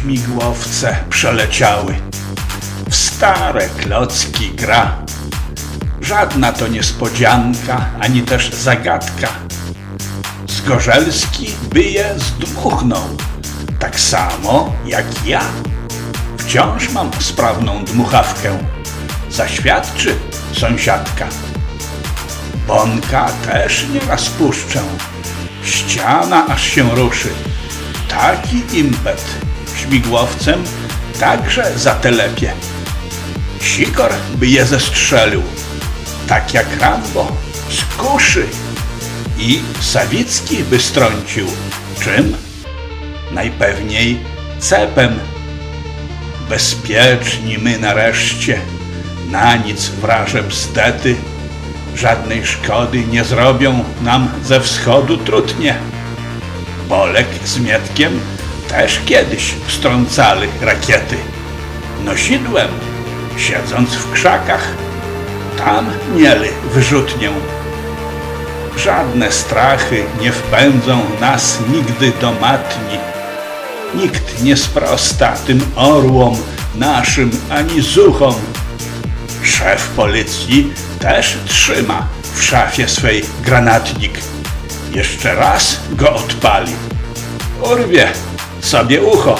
śmigłowce przeleciały. W stare klocki gra. Żadna to niespodzianka, ani też zagadka. Zgorzelski by je zdmuchnął, tak samo jak ja. Wciąż mam sprawną dmuchawkę, zaświadczy sąsiadka. Bonka też nie raz puszczę, ściana aż się ruszy. Taki impet śmigłowcem także zatelepie. Sikor by je zestrzelił, tak jak Rambo z kuszy. I Sawicki by strącił. Czym? Najpewniej cepem. Bezpieczni my nareszcie, na nic wraże bzdety, żadnej szkody nie zrobią nam ze wschodu trudnie. Bolek z Mietkiem też kiedyś strącali rakiety. Nosidłem, siedząc w krzakach, tam mieli wyrzutnię. Żadne strachy nie wpędzą nas nigdy do matni. Nikt nie sprosta tym orłom naszym ani zuchom. Szef policji też trzyma w szafie swej granatnik. Jeszcze raz go odpali. Urwie sobie ucho